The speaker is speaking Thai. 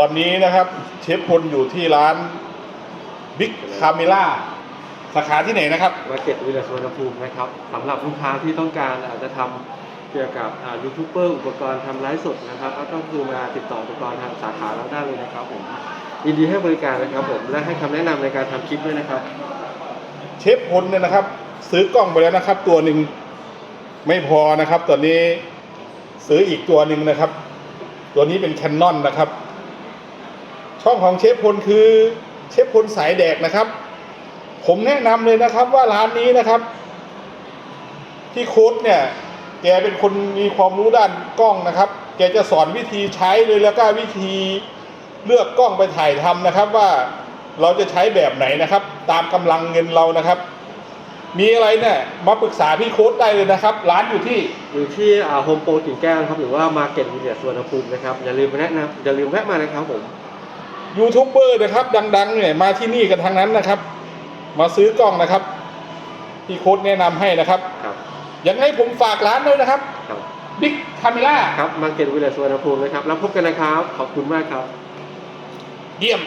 ตอนนี้นะครับเชฟพลอยู่ที่ร้านบิ๊กคาเมล่าสาขาที่ไหนนะครับ มาเก็ตวิลเลจสวนภูมินะครับสำหรับลูกค้าที่ต้องการอาจจะทำเกี่ยวกับอ่ายูทูบเบอร์อุปกรณ์ทำไลฟ์สดนะครับก็ต้องคือมาติดต่ออุปกรณ์ทางสาขาเราได้เลยนะครับผมยินดีให้บริการนะครับผมและให้คำแนะนำในการทำคลิปด้วยนะครับ เชฟพลเนี่ยนะครับ ซื้อกล้องไปแล้วนะครับ ตัวหนึ่งไม่พอนะครับ ตอนนี้ซื้ออีกตัวหนึ่งนะครับ ตัวนี้เป็นแคนนอนนะครับ ช่องของเชฟพลคือเชฟพลสายแดกนะครับ ผมแนะนำเลยนะครับว่าร้านนี้นะครับ ที่โค้ดเนี่ย แกเป็นคนมีความรู้ด้านกล้องนะครับ แกจะสอนวิธีใช้เลยแล้วก็วิธีเลือกกล้องไปถ่ายทำนะครับว่าเราจะใช้แบบไหนนะครับ ตามกำลังเงินเรานะครับ มีอะไรเนี่ยมาปรึกษาพี่โค้ดได้เลยนะครับ ร้านอยู่ที่อยู่ที่โฮมโปรกิ่งแก้วนะครับหรือว่ามาเก็ตวิลเลจสวนภูมินะครับอย่าลืมแนะนำอย่าลืมแวะมานะครับผม ยูทูบเบอร์นะครับ ดัง ๆ เนี่ยมาที่นี่กันทั้งนั้นนะครับ มาซื้อกล้องนะครับพี่โค้ดแนะนำให้นะครับครับ ยังให้ผมฝากร้านด้วยนะครับครับ บิ๊กคาเมล่าครับมาเก็ตวิลเลจสวนภูมินะครับ แล้วพบกันนะครับ ขอบคุณมากครับ เยี่ยม